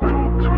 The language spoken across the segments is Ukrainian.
built to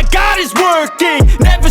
got is working. Never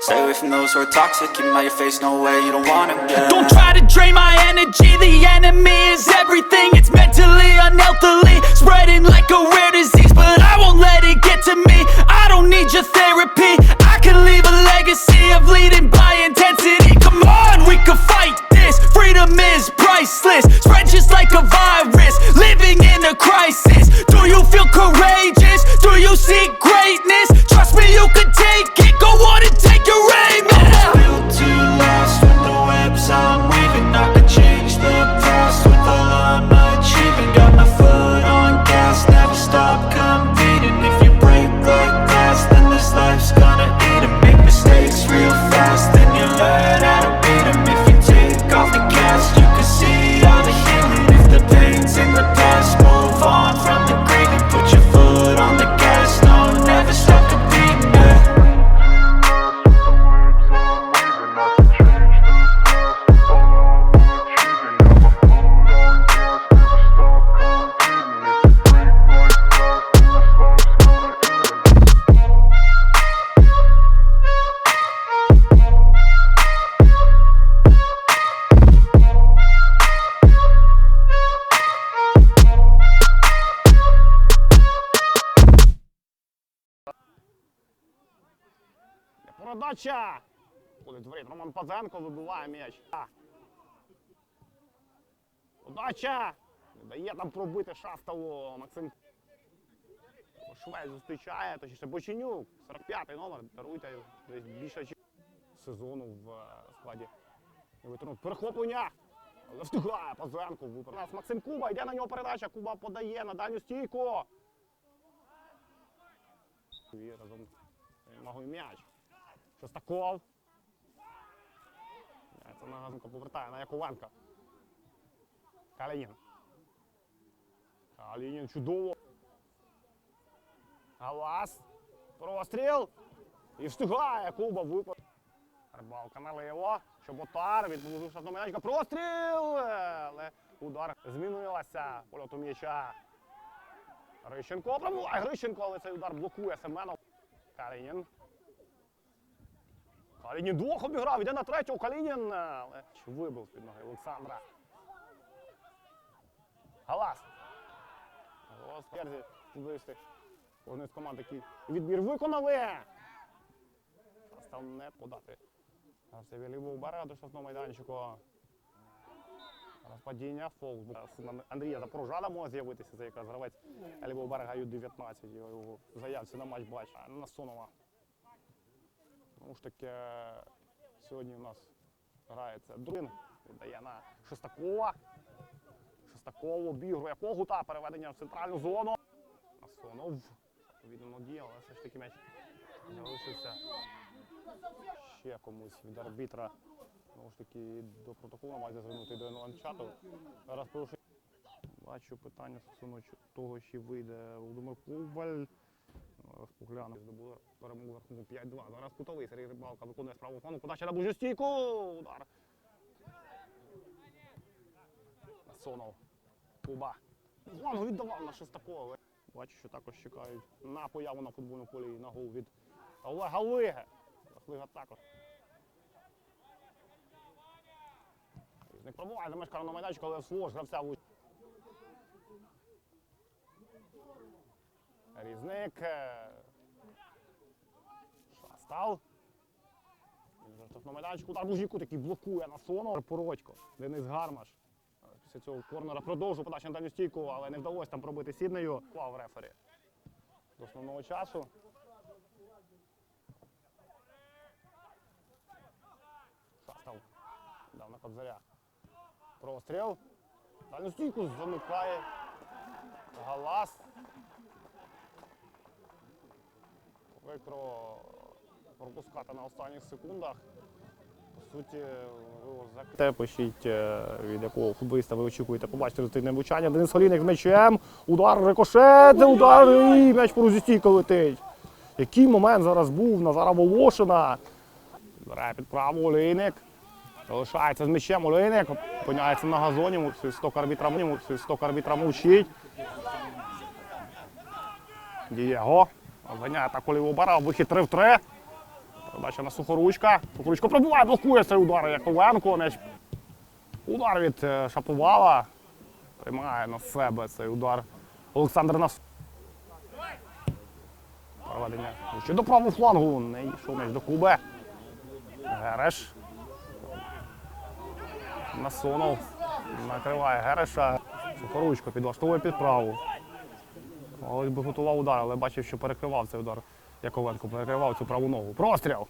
Stay away from those who are toxic. Keep 'em out your face, no way, you don't want it. Yeah. Don't try to drain my energy. The enemy is everything. It's mentally, unhealthily, spreading like a rare disease. But I won't let it get to me. I don't need your therapy. I can leave a legacy of leading by intensity. Come on, we can fight this. Freedom is Передача! Ходить воріт. Роман Пазенко вибиває м'яч. Удача! Не дає там пробити Шастову. Максим Швець зустрічає, точніше Боченюк, 45-й номер. Даруйте десь більше сезону в е, складі. Перехоплення! Але встигає Пазенко. випер- нас Максим Куба, йде на нього передача. Куба подає на дальню стійку. І разом з ногою м'яч. Шостаков. Е, Це Нагазенко повертає на Яковенка. Калінін. Калінін чудово. Галас. Простріл. І встигає Куба випад. Рибалка наліво. Чоботар. Відповів штрафного м'ячка. Простріл! Але удар змінилася. Польоту м'яча. Грищенко пробуває Грищенко, але цей удар блокує Семенов. Калінін. Калінін двох обіграв, йде на третього Калінін. Але чи вибив під ноги Олександра. Галас. Галас в черзі футболісти. Кожен з команд такий відбір виконали. Став не подати. Гравцеві лівого берега до штрафного майданчику. Зараз падіння, фол. Андрія Запорожана може з'явитися. Це якраз гравець лівого берега Ю-19. Його заявці на матч бачить. Насонова. Тому ж таки, сьогодні у нас грається Друин, віддає на Шестакова. Шестаков обігрує Когута, переведення в центральну зону. Насонов. Відповідно діяв, але все ж таки м'яч залишився ще комусь від арбітра. Знову ж таки, до протоколу має звернути до Ланчату. Зараз порушує. Бачу питання стосовно того, чи вийде Володимир Коваль. Спогляну здобули перемогу за рахунком 5-2. Зараз кутовий Сергій Рибалка виконує справу флангу. Подача на ближню стійку. Удар. Насонов. Куба. Флангу віддавав на Шестакова. Бачу, що також чекають на появу на футбольному полі і на гол від Олега Лиги. Лига також. Різник пробуває за меж карного майданчика, але свого ж гравця. Різник. Шастал. Він вже в штрафному майданчику. Удар Лужніку такий блокує на сону. Породько. Денис Гармаш. Е, Після цього корнера продовжує подачу на дальню стійку, але не вдалося там пробити сіднею. Клав рефері до основного часу. Шастал. Дав на Кобзаря. Простріл. Дальню стійку замикає. Галас. Прикро пропускати на останніх секундах. По суті, ви пишіть, е, від якого футболіста ви очікуєте побачити результативне влучання. Денис Олійник з м'ячем. Удар рикошет, удар і м'яч по розістійка летить. Який момент зараз був Назара Волошина. Збирає під праву Олійник. Залишається з м'ячем Олейник, опиняється на газоні, свисток арбітра, свисток арбітра мовчить. Дієго. Зганяє атаку лівого бара, вихід 3 в 3. Передача на Сухоручка. Сухоручка пробиває, блокує цей удар Яковенко. М'яч. Удар від е, Шаповала. Приймає на себе цей удар. Олександр Нас. Проведення. Ще до правого флангу. Не йшов м'яч до Кубе. Гереш. Насонов накриває Гереша. Сухоручко підлаштовує під праву. Би готував удар, але бачив, що перекривав цей удар. Яковенко перекривав цю праву ногу. Простріл!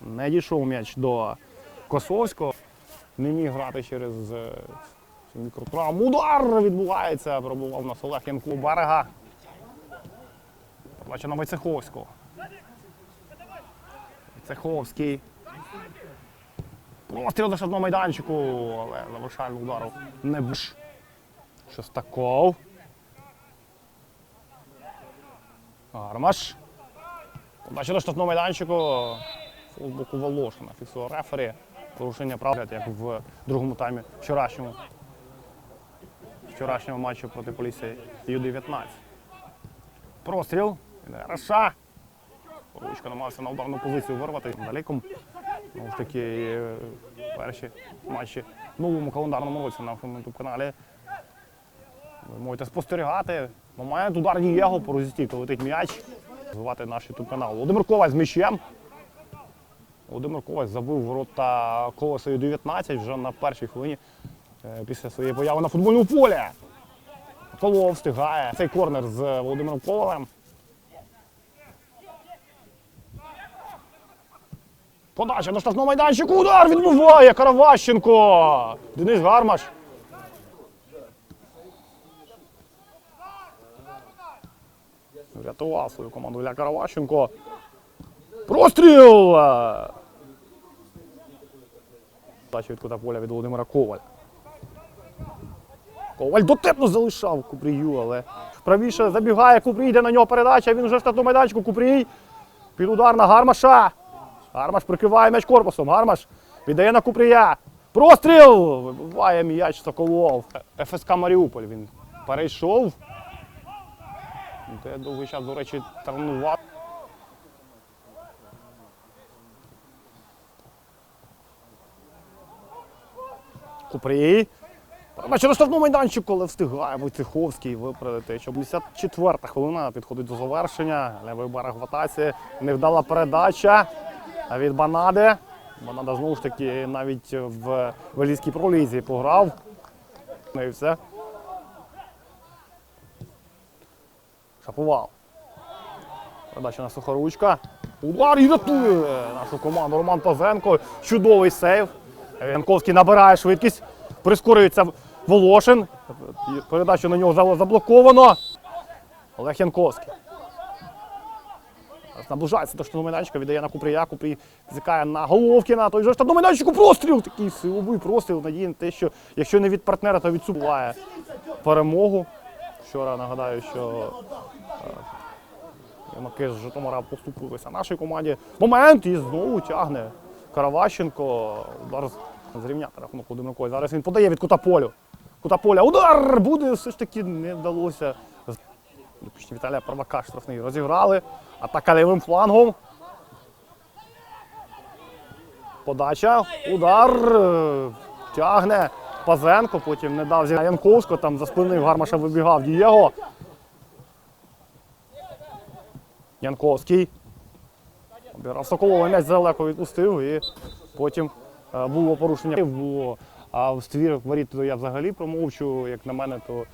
Не дійшов м'яч до Косовського. Не міг грати через е, мікротравму. Удар відбувається. Пробував нас Олег Янко берега. Бачу на Войцеховського. Войцеховський. Простріл до штрафного майданчику, але завершального удару не буш. Шостаков. Гармаш. Подача до штрафного майданчику. Фол боку Волошина. Фіксує рефері. Порушення прав, як в другому таймі вчорашньому. Вчорашнього матчу проти Полісся Ю-19. Простріл. Раша. Ручка намагався на ударну позицію вирвати. Далеком. Знову ж таки, е, перші матчі в новому календарному році на youtube каналі. Ви можете спостерігати. Момент удар Дієго по розістійку летить м'яч. Розвивати наш youtube канал. Володимир Коваль з м'ячем. Володимир Коваль забив ворота колеса Ю-19 вже на першій хвилині е, після своєї появи на футбольному полі. Коло встигає. Цей корнер з Володимиром Ковалем. Подача до штрафного майданчику. Удар відбиває Караващенко. Денис Гармаш. Врятував свою команду Ілля Караващенко. Простріл! Подача від поля від Володимира Коваль. Коваль дотепно залишав Купрію, але правіше забігає Купрій, йде на нього передача. Він вже в штрафному майданчику. Купрій. Під удар на Гармаша. Гармаш прикриває м'яч корпусом. Гармаш віддає на Купрія. Простріл! Вибиває м'яч Соколов. ФСК Маріуполь він перейшов. Де довгий час, до речі, тренував. Купрій. Передача на штрафному майданчику, але встигає Войцеховський виправити. 54-та хвилина підходить до завершення. Левий берег в атаці. Невдала передача від Банади. Банада знову ж таки навіть в Валійській пролізі пограв. Ну і все. Шапував. Передача на Сухоручка. Удар і рятує нашу команду Роман Пазенко. Чудовий сейв. Янковський набирає швидкість. Прискорюється Волошин. Передача на нього заблоковано. Олег Янковський. Наближається до штабного майданчика, віддає на Купрія, Купрій зикає на Головкіна, той же штабного майданчику простріл, такий силовий простріл, надії на те, що якщо не від партнера, то від субуває перемогу. Вчора нагадаю, що е, Юнаки з Житомира поступилися нашій команді. Момент і знову тягне Караващенко. Удар зрівняти рахунок одинаковий. Зараз він подає від кута полю. Кута поля. Удар буде все ж таки не вдалося. Віталія Правака штрафний розіграли. Атака лівим флангом. Подача, удар, е, тягне Пазенко, потім не дав Янковського, там за спиною Гармаша вибігав Дієго. Янковський. Обіграв Соколова, м'яч далеко відпустив і потім е, було порушення. Було, а в ствір воріт то я взагалі промовчу, як на мене, то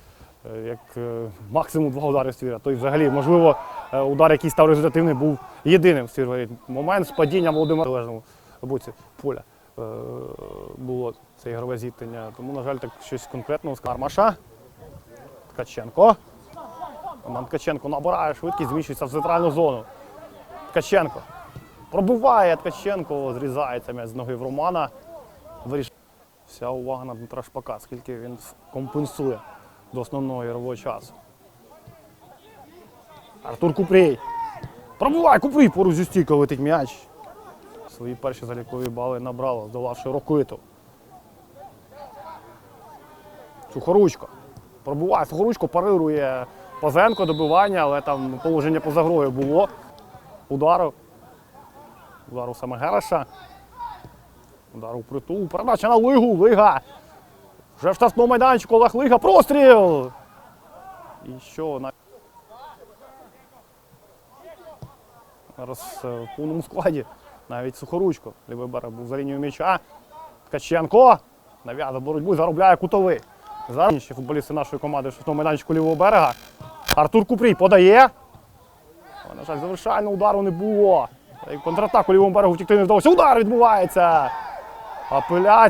е, як е, максимум два удари ствіра. То й взагалі, можливо, удар, який став результативним, був єдиним ствір воріт. Момент з падіння Володимира Залежного боці поля було це ігрове зіткнення. Тому, на жаль, так щось конкретного з Кармаша. Ткаченко. Роман Ткаченко набирає швидкість, зміщується в центральну зону. Ткаченко. Пробиває Ткаченко, зрізається м'яч з ноги в Романа. Виріш... Вся увага на Дмитра Шпака, скільки він компенсує до основного ігрового часу. Артур Купрій. Пробиває Купрій, поруч зі стійкою летить м'яч. Свої перші залікові бали набрало, здолавши Рокиту. Сухоручко. Пробуває Сухоручко, парирує Пазенко, добивання, але там положення поза грою було. Удару. Удару саме Гереша. Удар у притул. Передача на Лигу. Лига. Вже в штрафному майданчику Олег Лига. Простріл! І що? На... Зараз е, в повному складі. Навіть Сухоручко. Лівий берег був за лінією м'яча. Ткаченко. Нав'язав боротьбу, заробляє кутовий. Зараз інші футболісти нашої команди в шостому майданчику лівого берега. Артур Купрій подає. Але, на жаль, завершального удару не було. Контратаку лівому берегу втікти не вдалося. Удар відбувається. Апеляція.